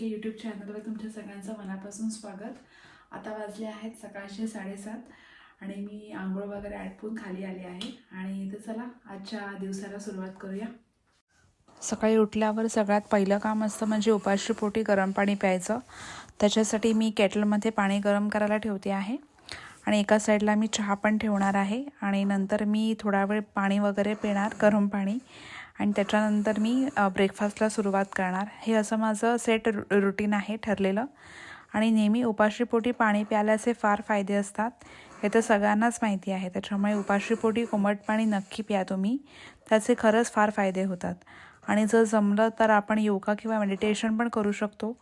नमस्कार यूट्यूब चॅनलवर तुमच्या सगळ्यांचं मनापासून स्वागत. आता वाजले आहेत सकाळचे साडेसात आणि मी आंघोळ वगैरे आटपून खाली आली आहे. आणि तर चला आजच्या दिवसाला सुरुवात करूया. सकाळी उठल्यावर सगळ्यात पहिलं काम असतं म्हणजे उपाशीपोटी गरम पाणी प्यायचं. त्याच्यासाठी मी केटलमध्ये पाणी गरम करायला ठेवते आहे. आणि एका साईडला मी चहा पण ठेवणार आहे. आणि नंतर मी थोडा वेळ पाणी वगैरे पिणार गरम पाणी. आणि त्याच्यानंतर मी ब्रेकफास्टला सुरुवात करणार. हे असं माझं सेट रु रुटीन आहे ठरलेलं. आणि नेहमी उपाशीपोटी पाणी प्यायल्याचे फार फायदे असतात. हे तर सगळ्यांनाच माहिती आहे. त्याच्यामुळे उपाशीपोटी कोमट पाणी नक्की प्या तुम्ही. त्याचे खरंच फार फायदे होतात. आणि जर जमलं तर आपण योगा किंवा मेडिटेशन पण करू शकतो.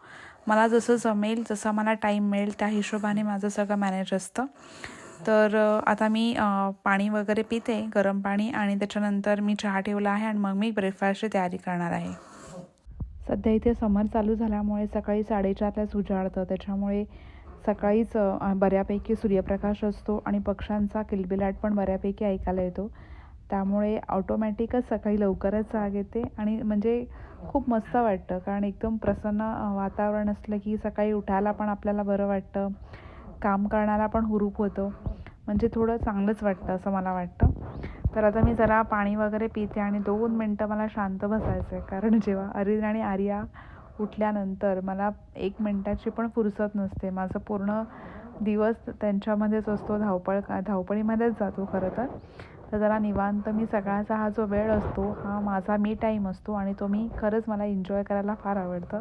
मला जसं जमेल जसा मला टाईम मिळेल त्या हिशोबाने माझं सगळं मॅनेज असतं. तर आता मी पाणी वगैरे पिते गरम पाणी आणि त्याच्यानंतर मी चहा ठेवला आहे आणि मग मी ब्रेकफास्टची तयारी करणार आहे. सध्या इथे समर चालू झाल्यामुळे सकाळी साडेचारलाच उजाडतं. त्याच्यामुळे सकाळीच बऱ्यापैकी सूर्यप्रकाश असतो आणि पक्ष्यांचा किलबिलाट पण बऱ्यापैकी ऐकायला येतो. त्यामुळे ऑटोमॅटिकच सकाळी लवकरच जाग येते आणि म्हणजे खूप मस्त वाटतं. कारण एकदम प्रसन्न वातावरण असलं की सकाळी उठायला पण आपल्याला बरं वाटतं. काम करण्याला पण हुरूप होतो. म्हणजे थोडं चांगलंच वाटतं असं मला वाटतं. तर आता मी जरा पाणी वगैरे पिते आणि दोन मिनटं मला शांत बसायचं आहे. कारण जेव्हा अरिन आणि आर्या उठल्यानंतर मला एक मिनटाची पण फुरसत नसते. माझं पूर्ण दिवस त्यांच्यामध्येच असतो. धावपळ धावपळीमध्येच जातो खरं तर. तर जरा निवांत मी सकाळचा हा जो वेळ असतो हा माझा मी टाईम असतो आणि तो मी खरंच मला एन्जॉय करायला फार आवडतं.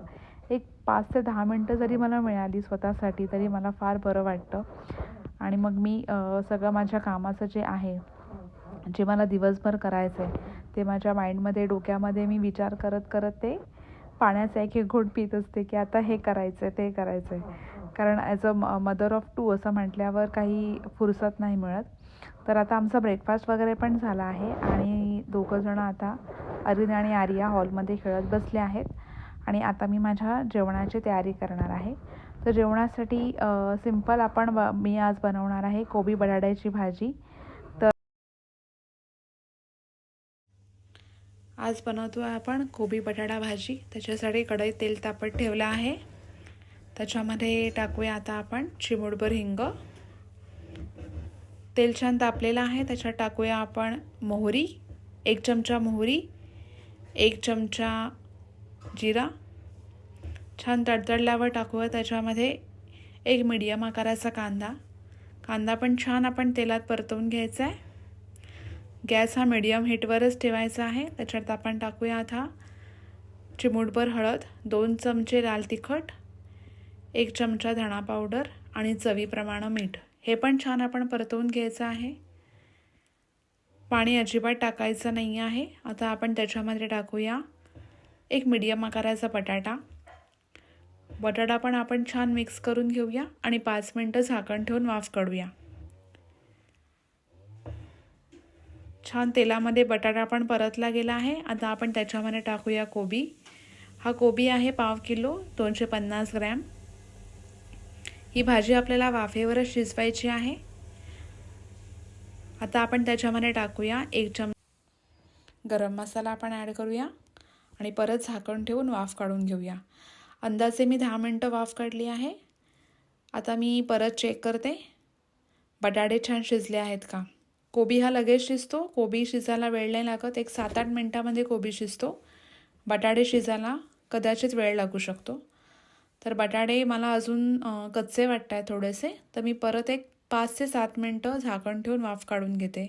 एक पाच ते दहा मिनटं जरी मला मिळाली स्वतःसाठी तरी मला फार बरं वाटतं. आणि मग मी सगळं माझ्या कामाचं जे आहे जे मला दिवसभर करायचं आहे ते माझ्या माइंडमध्ये डोक्यामध्ये मी विचार करत करत ते पाण्याचा एक एक घोट पित असते की आता हे करायचं आहे ते करायचं आहे कारण as a mother of two असं म्हटल्यावर काही फुरसत नाही मिळत. तर आता आमचा ब्रेकफास्ट वगैरे पण झाला आहे आणि दोघंजणं आता अरिन आणि आर्या हॉलमध्ये खेळत बसले आहेत. आणि आता मी माझ्या जेवणाची तयारी करणार आहे. तर जेवणासाठी सिंपल आपण ब मी आज बनवणार आहे कोबी बटाट्याची भाजी. तर आज बनवतो आहे आपण कोबी बटाटा भाजी. त्याच्यासाठी कढई तेल तापत ठेवलं आहे. त्याच्यामध्ये टाकूया आता आपण चिमूडभर हिंग. तेल छान तापलेलं आहे. त्याच्यात टाकूया आपण मोहरी एक चमचा मोहरी एक चमचा जिरा. छान तडतडल्यावर टाकूया. त्याच्यामध्ये एक मीडियम आकाराचा कांदा. कांदा पण छान आपण तेलात परतवून घ्यायचा आहे गॅस हा मीडियम हीटवरच ठेवायचा आहे. त्याच्यात आपण टाकूया आता चिमूटभर हळद दोन चमचे लाल तिखट एक चमचा धणा पावडर आणि चवीप्रमाणे मीठ. हे पण छान आपण परतवून घ्यायचं आहे. पाणी अजिबात टाकायचं नाही आहे आता आपण त्याच्यामध्ये टाकूया. एक मीडियम आकाराचा बटाटा. बटाटा पण आपण छान मिक्स करून घेऊया आणि पाच मिनटं झाकण ठेवून वाफ काढूया. छान तेलामध्ये बटाटा पण परतला गेला आहे. आता आपण त्याच्यामध्ये टाकूया कोबी. हा कोबी आहे पाव किलो दोनशे पन्नास ग्रॅम. ही भाजी आपल्याला वाफेवरच शिजवायची आहे. आता आपण त्याच्यामध्ये टाकूया एक चम गरम मसाला आपण ॲड करूया. आणि परत झाकण ठेवून वाफ काढून घेऊया. अंदाजे मी दहा मिनटं वाफ काढली आहे. आता मी परत चेक करते. बटाटे छान शिजले आहेत का? कोबी हा लगेच शिजतो. कोबी शिजायला वेळ नाही लागत. एक सात आठ मिनटामध्ये कोबी शिजतो. बटाटे शिजायला कदाचित वेळ लागू शकतो. तर बटाटे मला अजून कच्चे वाटत आहे थोडेसे. तर मी परत एक पाच ते सात मिनटं झाकण ठेवून वाफ काढून घेते.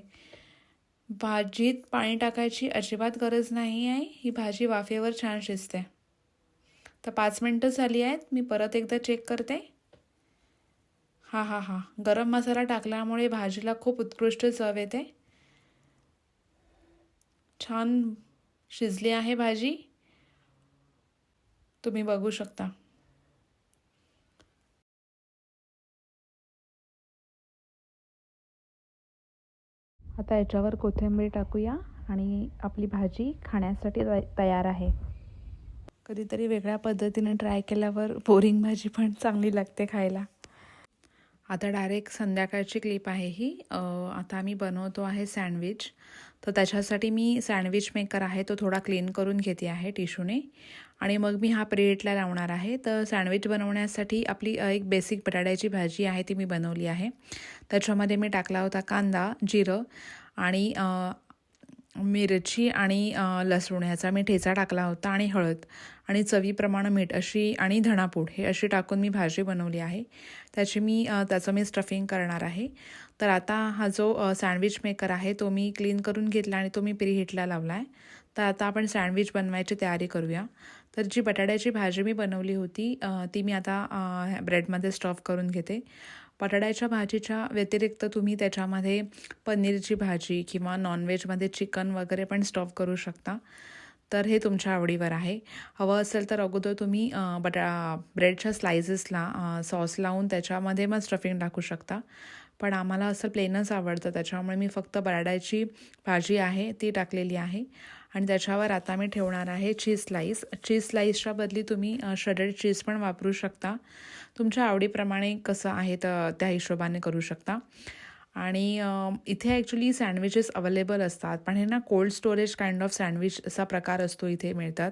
भाजीत पाणी टाकायची अजिबात गरज नाही आहे. ही भाजी वाफेवर छान शिजते. तर पाच मिनटं झाली आहेत. मी परत एकदा चेक करते. हां हां हां. गरम मसाला टाकल्यामुळे भाजीला खूप उत्कृष्ट चव येते. छान शिजली आहे भाजी. तुम्ही बघू शकता. आता याच्यावर कोथिंबीर टाकूया आणि आपली भाजी खाण्यासाठी तयार आहे. कधीतरी वेगळ्या पद्धतीने ट्राय केल्यावर बोरिंग भाजी पण चांगली लागते खायला. आता डायरेक्ट संध्याकाळची क्लिप आहे ही. आता आम्ही बनवतो आहे सँडविच तर त्याच्यासाठी मी सँडविच मेकर आहे तो थोडा क्लीन करून घेते आहे टिशूने आणि मग मी हा प्लेटला लावणार आहे. तर सँडविच बनवण्यासाठी आपली एक बेसिक बटाट्याची भाजी आहे ती मी बनवली आहे. त्याच्यामध्ये मी टाकला होता कांदा जिरं आणि मिरची आणि लसूण ह्याचा मी ठेचा टाकला होता आणि हळद. आणि चवीप्रमाणे मीठ अशी आणि धणापूड हे अशी टाकून मी भाजी बनवली आहे. त्याची मी त्याचं मी स्टफिंग करणार आहे. तर आता हा जो सँडविच मेकर आहे तो मी क्लीन करून घेतला आणि तो मी प्रीहीटला लावला आहे तर आता आपण सँडविच बनवायची तयारी करूया. तर जी बटाट्याची भाजी मी बनवली होती ती मी आता ब्रेडमध्ये स्टफ करून घेते. बटाट्याच्या भाजीच्या व्यतिरिक्त तुम्ही त्याच्यामध्ये पनीरची भाजी किंवा नॉनव्हेजमध्ये चिकन वगैरे पण स्टफ करू शकता. तर हे तुमच्या आवडीवर आहे. हवं असेल तर अगोदर तुम्ही बटा ब्रेडच्या स्लायसेसला सॉस लावून त्याच्यामध्ये मग स्टफिंग टाकू शकता. पण आम्हाला असं प्लेनच आवडतं. त्याच्यामुळे मी फक्त बटाट्याची भाजी आहे ती टाकलेली आहे. आणि त्याच्यावर आता मी ठेवणार आहे चीज स्लाईस चीज स्लाईसच्या बदली तुम्ही शडेड चीज पण वापरू शकता. तुमच्या आवडीप्रमाणे कसं आहे तर त्या हिशोबाने करू शकता. आणि इथे ॲक्च्युली सँडविचेस अवेलेबल असतात. पण हे ना cold storage kind of sandwich असा प्रकार असतो इथे मिळतात.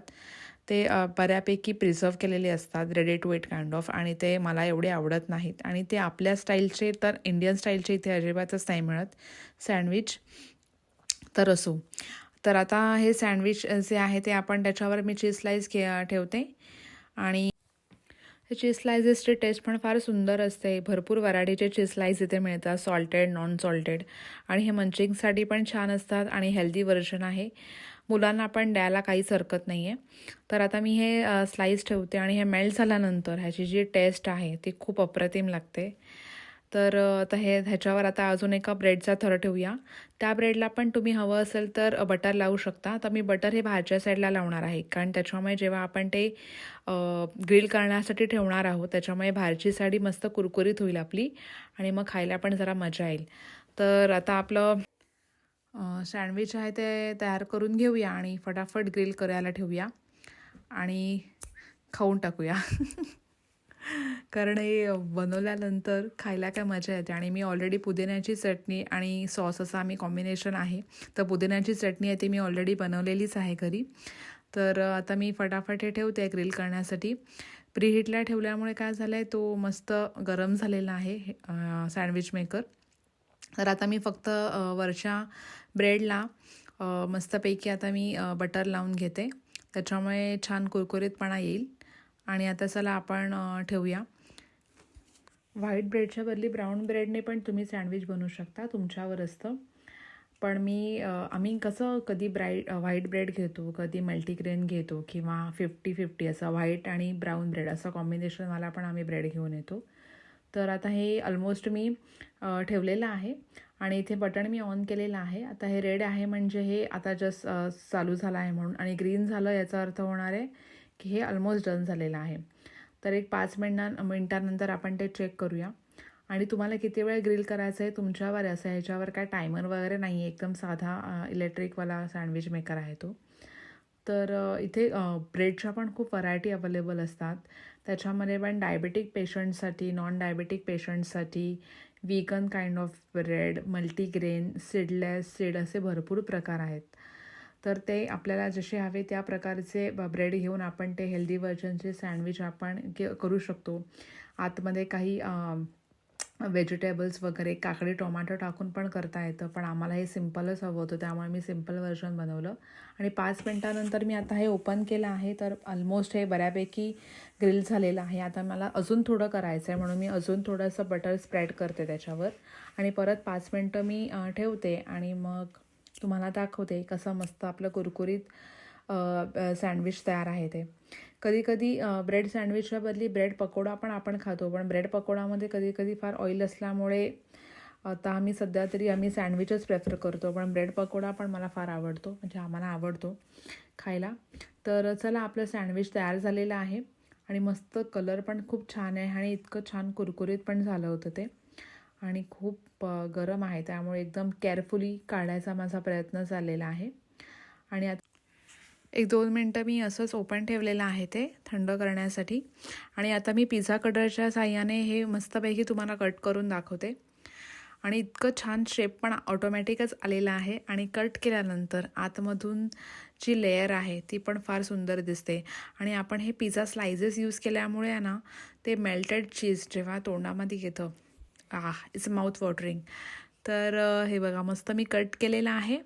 ते बऱ्यापैकी प्रिझर्व केलेले असतात ready to eat kind of आणि ते मला एवढे आवडत नाहीत. आणि ते आपल्या स्टाईलचे तर इंडियन स्टाईलचे इथे अजिबातच नाही मिळत सँडविच तर असो. तर आता हे सँडविच जे आहे ते आपण त्याच्यावर मी चीज स्लाईस घे ठेवते. आणि चीज स्लायसेसची टेस्ट पण फार सुंदर असते. भरपूर व्हरायटीचे चीज स्लाईस इथे मिळतात. सॉल्टेड नॉन सॉल्टेड आणि हे मंचिंगसाठी पण छान असतात आणि हेल्दी व्हर्जन आहे. मुलांना पण द्यायला काहीच हरकत नाही आहे तर आता मी हे स्लाईस ठेवते आणि हे मेल्ट झाल्यानंतर ह्याची जी टेस्ट आहे ती खूप अप्रतिम लागते. तर आता हे ह्याच्यावर आता अजून एका ब्रेडचा थर ठेवूया. त्या ब्रेडला पण तुम्ही हवं असेल तर बटर लावू शकता. तर मी बटर हे बाहेरच्या साईडला लावणार आहे. कारण त्याच्यामुळे जेव्हा आपण ते ग्रिल करण्यासाठी ठेवणार आहोत त्याच्यामुळे बाहेरची साडी मस्त कुरकुरीत होईल आपली आणि मग खायला पण जरा मजा येईल. तर आता आपलं सँडविच आहे ते तयार करून घेऊया आणि फटाफट ग्रिल करायला ठेवूया आणि खाऊन टाकूया. कारण हे बनवल्यानंतर खायला काय मजा येते. आणि मी ऑलरेडी पुदिन्याची चटणी आणि सॉस असं आम्ही कॉम्बिनेशन आहे. तर पुदिन्याची चटणी आहे ती मी ऑलरेडी बनवलेलीच आहे घरी. तर आता मी फटाफट हे ठेवते ग्रिल करण्यासाठी. प्रीहीटला ठेवल्यामुळे काय झालं आहे तो मस्त गरम झालेला आहे सँडविच मेकर तर आता मी फक्त वरच्या ब्रेडला मस्तपैकी आता मी बटर लावून घेते. त्याच्यामुळे छान कुरकुरीतपणा येईल. आणि आता चला आपण ठेवूया. व्हाईट ब्रेडच्या बदली ब्राऊन ब्रेडने पण तुम्ही सँडविच बनवू शकता तुमच्यावर असतं पण मी आम्ही कसं कधी ब्राईट व्हाईट ब्रेड घेतो कधी मल्टीग्रेन घेतो किंवा फिफ्टी फिफ्टी असं व्हाईट आणि ब्राऊन ब्रेड असं कॉम्बिनेशनवाला पण आम्ही ब्रेड घेऊन येतो. तर आता हे ऑलमोस्ट मी ठेवलेलं आहे आणि इथे बटन मी ऑन केलेलं आहे. आता हे रेड आहे म्हणजे हे आता जस्ट चालू झालं आहे म्हणून आणि ग्रीन झालं याचा अर्थ होणार आहे की हे ऑलमोस्ट डन झालेलं आहे. तर एक पाच मिनिटां मिनटानंतर आपण ते चेक करूया. आणि तुम्हाला किती वेळ ग्रिल करायचं आहे तुमच्यावर असं ह्याच्यावर काय टायमर वगैरे नाही आहे एकदम साधा इलेक्ट्रिकवाला सँडविच मेकर आहे तो. तर इथे ब्रेडच्या पण खूप व्हरायटी अवेलेबल असतात. त्याच्यामध्ये पण डायबेटिक पेशंटसाठी non diabetic पेशंटसाठी vegan kind of bread multigrain seedless seed असे भरपूर प्रकार आहेत. तर ते आपल्याला जसे हवे त्या प्रकारचे ब्रेड घेऊन आपण ते हेल्दी व्हर्जनचे सँडविच आपण के करू शकतो. आतमध्ये काही व्हेजिटेबल्स वगैरे काकडी टोमॅटो टाकून पण करता येतं. पण आम्हाला हे सिम्पलच हवं होतं त्यामुळे मी सिंपल व्हर्जन बनवलं. आणि पाच मिनटानंतर मी आता हे ओपन केलं आहे तर ऑलमोस्ट हे बऱ्यापैकी ग्रिल झालेलं आहे. आता मला अजून थोडं करायचं आहे म्हणून मी अजून थोडंसं बटर स्प्रेड करते त्याच्यावर. आणि परत पाच मिनटं मी ठेवते आणि मग तुम्हाला दाखवते कसं मस्त आपलं कुरकुरीत सँडविच तयार आहे ते. कधीकधी ब्रेड सँडविचच्या बदली ब्रेड पकोडा पण आपण खातो पण ब्रेड पकोडामध्ये कधीकधी फार ऑइल असल्यामुळे आता आम्ही सध्या तरी आम्ही सँडविचच प्रेफर करतो पण ब्रेड पकोडा पण मला फार आवडतो म्हणजे आम्हाला आवडतो खायला. तर चला आपलं सँडविच तयार झालेलं आहे आणि मस्त कलर पण खूप छान आहे आणि इतकं छान कुरकुरीत पण झालं होतं ते. आणि खूप गरम आहे. त्यामुळे एकदम केअरफुली काढायचा माझा प्रयत्न चाललेला आहे. आणि आता एक दोन मिनटं मी असंच ओपन ठेवलेलं आहे ते थंड करण्यासाठी. आणि आता मी पिझ्झा कटरच्या साह्याने हे मस्तपैकी तुम्हाला कट करून दाखवते. आणि इतकं छान शेप पण ऑटोमॅटिकच आलेला आहे. आणि कट केल्यानंतर आतमधून जी लेयर आहे ती पण फार सुंदर दिसते. आणि आपण हे पिझ्झा स्लायझेस यूज केल्यामुळे ना ते मेल्टेड चीज जेव्हा तोंडामध्ये येतं आ इट्स माउथ वॉटरिंग तर हे बघा मस्त मी कट केलेलं आहे.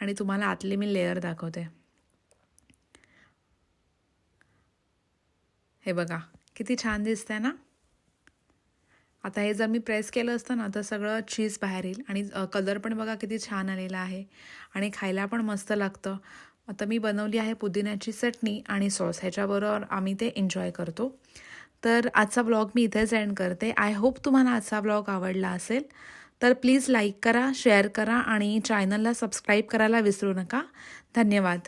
आणि तुम्हाला आतले मी लेअर दाखवते. हे बघा किती छान दिसतंय ना? आता हे जर मी प्रेस केलं असतं ना तर सगळं चीज बाहेर येईल. आणि कलर पण बघा किती छान आलेला आहे. आणि खायला पण मस्त लागतं. आता मी बनवली आहे पुदिन्याची चटणी आणि सॉस ह्याच्याबरोबर आम्ही ते एन्जॉय करतो. तर आजचा ब्लॉग मी इथेच एंड करते. आय होप तुम्हाला आजचा ब्लॉग आवडला असेल. तर प्लीज लाईक करा शेअर करा आणि चॅनलला सबस्क्राईब करायला विसरू नका. धन्यवाद.